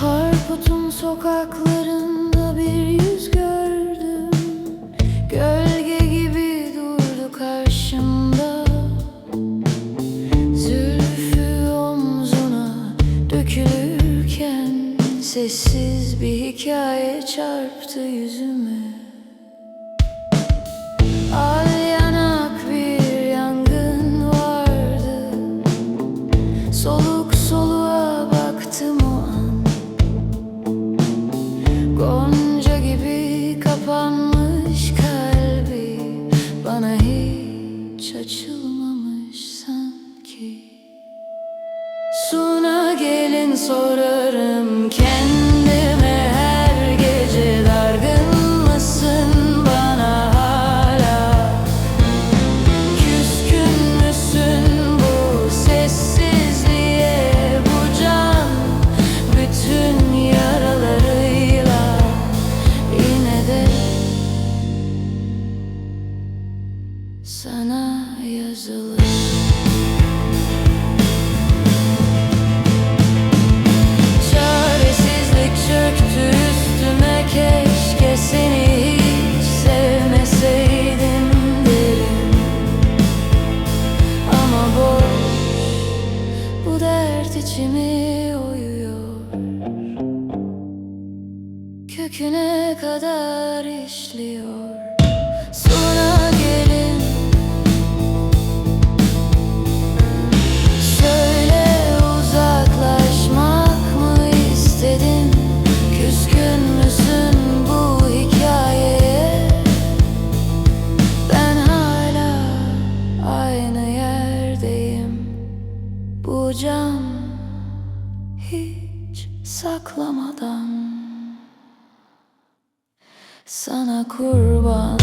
Harput'un sokaklarında Sessiz bir hikaye çarptı yüzüme sorarım kendime her gece Dargın mısın bana hala? Küskün müsün bu sessizliğe bu can? Bütün yaralarıyla yine de sana içimi oyuyor Köküne kadar işliyor. Sonra hiç saklamadan Sana kurban